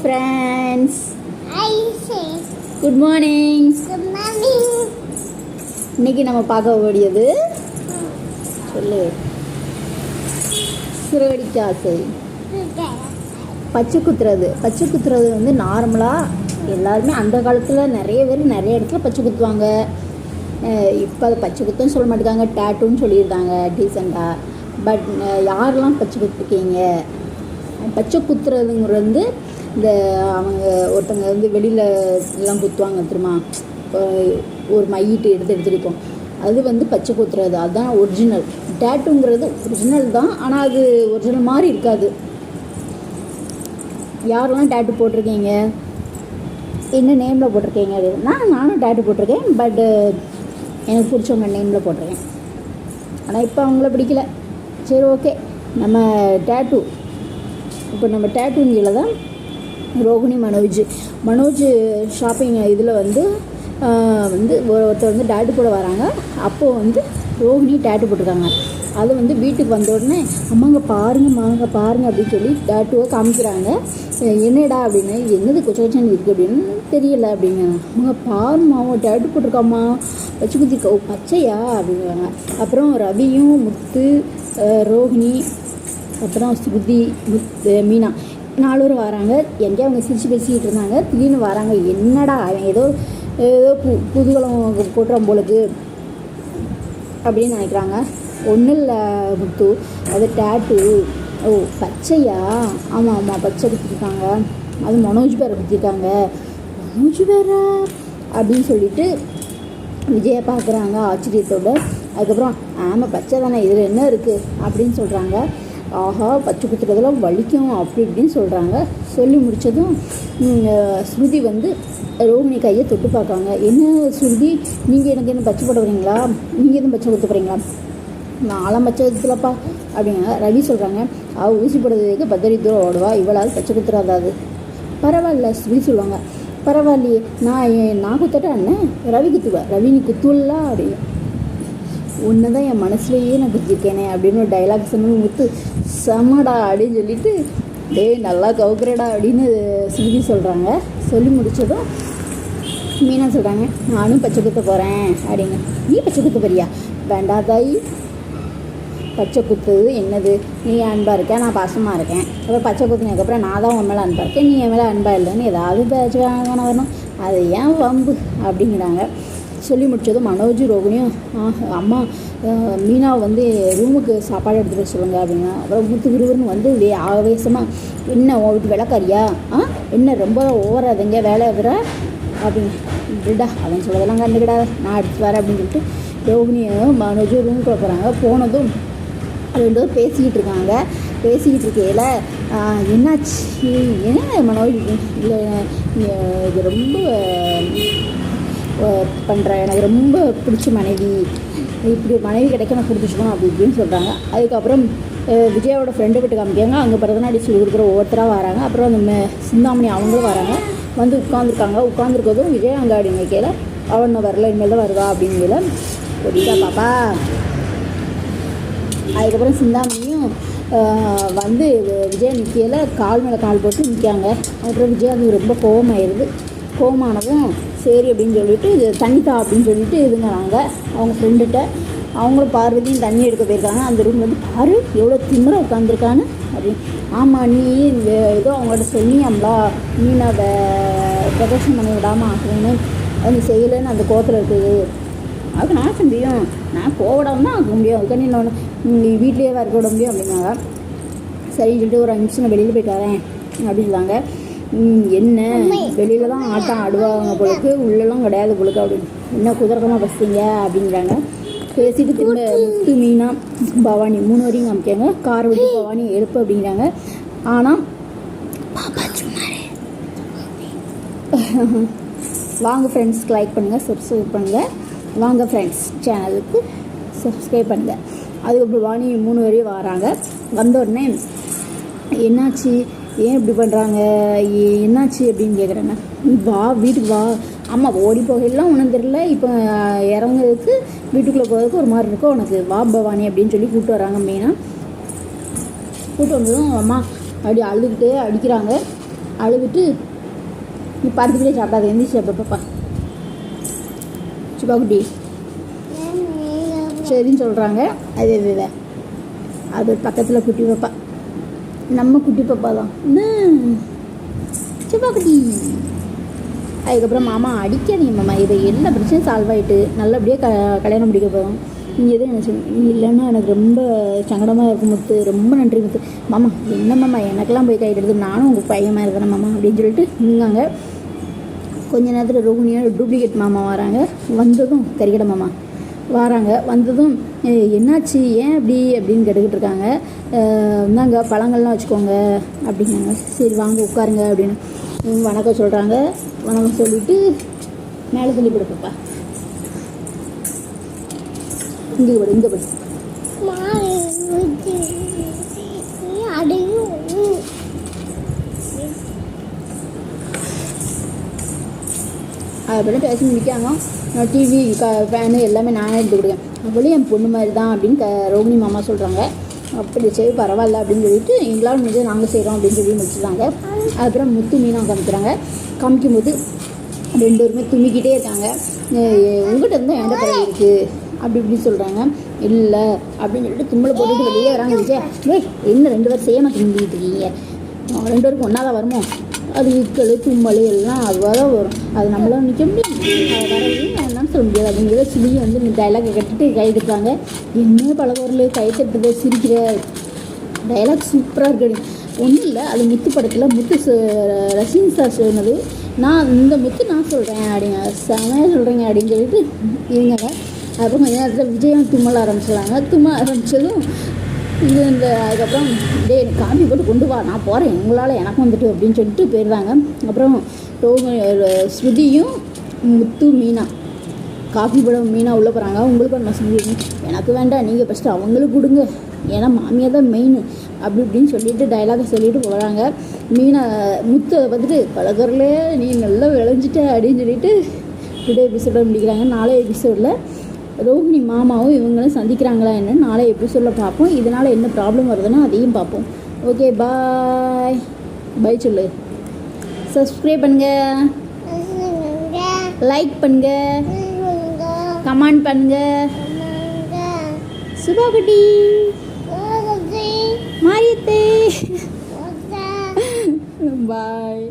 Friends good morning. இன்னைக்கு நம்ம பார்க்க வேண்டியது சொல்லு. சிறகடிக்க ஆசை பச்சை குத்துறது. பச்சை குத்துறது வந்து நார்மலாக எல்லாருமே அந்த காலத்தில் நிறைய பேர் நிறைய இடத்துல பச்சை குத்துவாங்க. இப்போ அதை பச்சை குத்துன்னு சொல்ல மாட்டேங்காங்க டேட்டுன்னு சொல்லியிருந்தாங்க டீசெண்டாக பட் யாரெல்லாம் பச்சை குத்துருக்கீங்க? பச்சை குத்துறதுங்கிறது வந்து இந்த அவங்க ஒருத்தங்க வந்து வெளியில் எல்லாம் குத்துவாங்க தெரியுமா? ஒரு மையிட்டு எடுத்து எடுத்து அது வந்து பச்சை குத்துறது. அதுதான் ஒரிஜினல் டேட்டுங்கிறது ஒரிஜினல் தான். ஆனால் அது ஒரிஜினல் மாதிரி இருக்காது. யாரெல்லாம் டேட்டு போட்டிருக்கீங்க? என்ன நேமில் போட்டிருக்கீங்க? அப்படின்னு நான் நானும் டேட்டு போட்டிருக்கேன். பட்டு எனக்கு பிடிச்சவங்க நேமில் போட்டிருக்கேன். ஆனால் இப்போ அவங்கள பிடிக்கல. சரி ஓகே நம்ம டேட்டு இப்போ நம்ம டேட்டுங்கில தான் ரோகிணி மனோஜ். மனோஜ் ஷாப்பிங் இதில் வந்து வந்து ஒரு ஒருத்தர் வந்து டேட்டு போட வராங்க. அப்போது வந்து ரோகிணி டேட்டு போட்டிருக்காங்க. அது வந்து வீட்டுக்கு வந்த உடனே அம்மாங்க பாருங்க மாங்க பாருங்க அப்படின்னு சொல்லி டேட்டுவை காமிக்கிறாங்க. என்னடா அப்படின்னு என்னது கொச்ச கொச்சன்னு இருக்குது அப்படின்னு தெரியல அப்படிங்க அவங்க பாருமா அவன் டேட்டு போட்டிருக்காம்மா. வச்சு குத்திருக்க ஓ பச்சையா? அப்படிங்கிறாங்க. அப்புறம் ரவியும் முத்து ரோஹிணி அப்புறம் ஸ்ருதி முத்து மீனா. நாலு வராங்க. எங்கேயோ அவங்க சிரிச்சு பேசிக்கிட்டு இருந்தாங்க. திடீர்னு வராங்க. என்னடா அவன் ஏதோ ஏதோ பு புதுகலம் போட்டுறான் போலுக்கு அப்படின்னு நினைக்கிறாங்க. ஒன்றும் இல்லை முத்து. அது டேட்டு ஓ பச்சையா? ஆமாம் ஆமாம் பச்சை குத்திருக்காங்க. அது மனோஜ் பேரை குத்திருக்காங்க. மனோஜ் பேரா? அப்படின்னு சொல்லிட்டு விஜயை பார்க்குறாங்க ஆச்சரியத்தோட. அதுக்கப்புறம் ஆமாம் பச்சை தானே. இதில் என்ன இருக்குது அப்படின்னு சொல்கிறாங்க ஆஹா பச்சை குத்துறதெல்லாம் வலிக்கும் அப்படி இப்படின்னு சொல்கிறாங்க சொல்லி முடித்ததும் ஸ்ருதி வந்து ரோஹிணி கையை தொட்டு பார்க்காங்க என்ன ஸ்ருதி? நீங்கள் எனக்கு என்ன பச்சை போட வரீங்களா நீங்கள் எதுவும் பச்சை குத்த போகிறீங்களா நாலாம் பச்சை குத்துலப்பா அப்படிங்க. ரவி சொல்கிறாங்க அவள் ஊசி போடுறதுக்கு பத்திரி தூரம் ஓடுவா இவளால் பச்சை குத்துறாதாது பரவாயில்ல ஸ்ருதி சொல்லுவாங்க. பரவாயில்லையே நான் நான் குத்தட்டா அண்ணன் ரவி குத்துவேன் ரவி நீ குத்துவல்ல அப்படின்னு ஒன்று தான் என் மனசுலேயே நான் குத்திருக்கேனே அப்படின்னு ஒரு டைலாக் சொன்னது முத்து செமடா அப்படின்னு சொல்லிட்டு டேய் நல்லா கவுக்குறடா அப்படின்னு சுருதி சொல்கிறாங்க சொல்லி முடிச்சதும் மீனா சொல்கிறாங்க நானும் பச்சை குத்த போகிறேன் அப்படிங்க நீ பச்சை குத்த போறியா? வேண்டா தாய். பச்சை குத்துது என்னது? நீ அன்பாக இருக்க நான் பாசமாக இருக்கேன். அப்புறம் பச்சை குத்துனதுக்கப்புறம் நான் தான் உன் மேலே அன்பாக இருக்கேன். நீ என் மேலே அன்பாக இல்லைன்னு ஏதாவது பேச்சு வரணும். அது ஏன் வம்பு? அப்படிங்கிறாங்க. சொல்லி முடித்ததும் மனோஜ் ரோகிணியும் "ஆஹ், அம்மா மீனாவை மீனா வந்து ரூமுக்கு சாப்பாடு எடுத்துகிட்டு சொல்லுங்கள் சொல்லுங்க அப்படின்னா அப்புறம் முத்து விறுவிறுன்னு வந்து வே ஆவேசமாக என்ன உன் வீட்டு விளக்காரியா? ஆ? என்ன ரொம்ப ஓவராதுங்க வேலை விட அப்படின்னு விடா அவன் சொல்லதெல்லாம் கண்டுக்கிடாத நான் எடுத்து வரேன் அப்படின்னு சொல்லிட்டு ரோகிணியும் மனோஜும் ரூமுக்குள்ள போகிறாங்க போனதும் ரெண்டு பேரும் பேசிக்கிட்டு இருக்காங்க. பேசிக்கிட்டு இருக்கையில் என்னாச்சு? என்ன மனோஜ்? இல்லை இது ரொம்ப பண்ணுற எனக்கு ரொம்ப பிடிச்ச மனைவி. இப்படி மனைவி கிடைக்க நான் கொடுத்துச்சுக்கணும் அப்படி இப்படின்னு சொல்கிறாங்க அதுக்கப்புறம் விஜயாவோட ஃப்ரெண்டு வீட்டு காமிக்காங்க அங்கே பரதநாடி சொல்லி கொடுக்குற ஒவ்வொருத்தராக வராங்க. அப்புறம் அந்த சிந்தாமணி அவங்களும் வராங்க. வந்து உட்காந்துருக்காங்க உட்காந்துருக்கதும் விஜய் அங்கே அப்படிங்க கேட்கல அவன் வரல இனிமேல் தான் வருவா அப்படிங்கிற புரியுதா பாப்பா. அதுக்கப்புறம் சிந்தாமணியும் வந்து விஜய் நிற்கையில் கால் மேலே கால் போட்டு நிற்காங்க அப்புறம் விஜய் அது ரொம்ப கோபமாயிருது கோவமானதும் சரி அப்படின்னு சொல்லிட்டு இது தண்ணி தா அப்படின்னு சொல்லிட்டு இதுங்கிறாங்க அவங்க ஃப்ரெண்டுகிட்ட அவங்களும் பார்வதியும் தண்ணி எடுக்க போயிருக்காங்க. அந்த ரூம் வந்து பாரு எவ்வளோ திமிரா உட்காந்துருக்கான்னு அப்படின்னு ஆமாம் நீ இந்த ஏதோ அவங்கள்ட்ட சொன்னியாம்லா. நீ நான் ப்ரொடக்ஷன் பண்ணி விடாமல் ஆகணும்னு. அது செய்யலைன்னு அந்த கோத்தில் இருக்குது. அதுக்கு நான் செஞ்சியும் முடியும். நான் போவிடாம தான் ஆக முடியும். அதுக்கு நீ நான் நீ வீட்லேயே இருக்க விட முடியும்? அப்படின்னாங்க. சரின்னு சொல்லிட்டு ஒரு அஞ்சு நான் வெளியில் போயிட்டு வரேன். அப்படின்னாங்க என்ன? வெளியில தான் ஆட்டம் ஆடுவாங்க பொழுக்கு உள்ளெல்லாம் கிடையாது பொழுக்கு அப்படின்னு என்ன குதிரக்கமாக பசிங்க அப்படிங்கிறாங்க. பேசிட்டு திரும்ப முத்து மீனா பவானி மூணு வரையும் காமிக்காங்க கார் விட்டு பவானி எழுப்பு அப்படிங்கிறாங்க. ஆனால் வாங்க ஃப்ரெண்ட்ஸ்க்கு லைக் பண்ணுங்கள் சப்ஸ்கிரைப் பண்ணுங்கள் வாங்க ஃப்ரெண்ட்ஸ் சேனலுக்கு சப்ஸ்கிரைப் பண்ணுங்கள் அதுக்கப்புறம் வாணி மூணு வரையும் வராங்க. வந்த உடனே என்னாச்சு? ஏன் இப்படி பண்ணுறாங்க என்னாச்சு அப்படின்னு கேட்குறாங்க வா வீட்டுக்கு வா. ஆமாம் ஓடி போகையெல்லாம் ஒன்றும் தெரியல. இப்போ இறங்குறதுக்கு வீட்டுக்குள்ளே போகிறதுக்கு ஒரு மாதிரி இருக்கும் உனக்கு வா பவானி அப்படின்னு சொல்லி கூப்பிட்டு வராங்க மெயினாக கூப்பிட்டு வந்ததும் அம்மா அப்படி அழுதுகிட்டே அடிக்கிறாங்க. அழுதுட்டு நீ பருத்துக்கிட்டே சாப்பிடாத. எந்திரிச்சு சாப்பிட பாப்பா. சுபா குட்டி. சரின்னு சொல்கிறாங்க அது இது. அது. பக்கத்தில் குட்டி பாப்பா. நம்ம குட்டி பாப்பா தான். என்ன குட்டி. அதுக்கப்புறம் மாமா அடிக்காதீங்க மாமா. இது எல்லா பிரச்சனையும் சால்வ் ஆகிட்டு நல்லபடியாக க கல்யாணம் முடிக்க போகிறோம் நீங்கள் எதுவும் நினச்சி நீ இல்லைன்னா எனக்கு ரொம்ப சங்கடமாக இருக்கும் முத்து. ரொம்ப நன்றி முத்து. மாமா என்ன மாமா? எனக்கெல்லாம் போய் கைட்டு எடுத்து நானும் உங்கள் பையமாக இருக்கிறேன் மாமா அப்படின்னு சொல்லிட்டு நின்னாங்க. கொஞ்ச நேரத்தில் ரோகிணியோட டூப்ளிகேட் மாமா வராங்க. வந்ததும் கறிக்கடை மாமா. வராங்க. வந்ததும் என்னாச்சு? ஏன் அப்படி அப்படின்னு கேட்டுக்கிட்டு இருக்காங்க இந்தாங்க பழங்கள்லாம் வச்சுக்கோங்க. அப்படிங்காங்க சரி வாங்க உட்காருங்க அப்படின்னு. வணக்கம் சொல்கிறாங்க வணக்கம் சொல்லிட்டு மேலே தள்ளி கொடுப்பா இங்கே படு இங்கே படு. அப்படின்னு பேசி முடிக்காங்க நான் டிவி க ஃபேனு எல்லாமே நானே எடுத்து கொடுக்கேன் அவளும் என் பொண்ணு மாதிரி தான் அப்படின்னு க ரோகிணி மாமா சொல்கிறாங்க அப்படி சரி பரவாயில்ல அப்படின்னு சொல்லிட்டு எங்களால் முடிஞ்சது நாங்கள் செய்கிறோம் அப்படின்னு சொல்லி முடிச்சுட்டாங்க அதுக்கப்புறம் முத்து மீனாக காமிக்கிறாங்க. காமிக்கும் போது ரெண்டு பேருமே துணிக்கிட்டே இருக்காங்க. உங்கள்கிட்ட உங்ககிட்ட இருந்தால் எந்த பறவை இருக்குது அப்படி இப்படி சொல்கிறாங்க இல்லை அப்படின்னு சொல்லிட்டு தும்மலை போட்டுட்டு வெளியே வராங்க. விஜய் ஏய் என்ன ரெண்டு பேரும் சேமாக தும்பிக்கிட்டு இருக்கீங்க? ரெண்டு பேருக்கும் ஒன்றா தான் வருமோ? அது இக்கல் தும்மல் எல்லாம் அவ்வளோ வரும். அது நம்மளால் நிற்க முடியும் அது வரவையும் என்னன்னு சொல்ல முடியாது. அப்படிங்கிறத சிலியும் வந்து டைலாக் கட்டிட்டு கை எடுப்பாங்க. என்ன பல பொருள் கை தட்டுறது சிரிக்கிற டைலாக் சூப்பராக இருக்குது ஒன்றும் இல்லை அது முத்து படத்தில் முத்து ரஷின் சார் சொன்னது. நான் இந்த முத்து நான் சொல்கிறேன் அப்படிங்க செமையாக சொல்கிறேங்க அப்படின்னு சொல்லிட்டு இருங்க. அப்புறம் கொஞ்ச நேரத்தில் விஜயம் தும்மல் ஆரம்பிச்சிடுறாங்க. தும்ம ஆரம்பித்ததும் இது இந்த அதுக்கப்புறம் டேய் எனக்கு காபி போட்டு கொண்டு வா நான் போகிறேன் உங்களால் எனக்கு வந்துட்டு அப்படின்னு சொல்லிட்டு போயிடுறாங்க அப்புறம் ரோஹி ஸ்ருதியும் முத்து மீனா. காஃபி படம் மீனா உள்ளே போகிறாங்க உங்களுக்கு நான் மசம் எனக்கு வேண்டாம் நீங்கள் ஃபஸ்ட்டு அவங்களுக்கு கொடுங்க. ஏன்னா மாமியார் தான் மெயின் அப்படி இப்படின்னு சொல்லிட்டு டைலாகை சொல்லிட்டு போகிறாங்க மீனை முத்தை பார்த்துட்டு பழகரில் நீ நல்லா விளைஞ்சிட்ட அப்படின்னு சொல்லிட்டு டுடே எபிசோட முடிக்கிறாங்க. நாளே எபிசோடில் ரோஹிணி மாமாவும் இவங்களும் சந்திக்கிறாங்களா என்னன்னு நாளை எபிசோடில் பார்ப்போம். இதனால் என்ன ப்ராப்ளம் வருதுன்னா அதையும் பார்ப்போம். ஓகே பாய் பாய் சொல்லு. சப்ஸ்கிரைப் பண்ணுங்கள் லைக் பண்ணுங்கள் கமெண்ட் பண்ணுங்கள் சுபாகுட்டி மாரியத்தே பாய்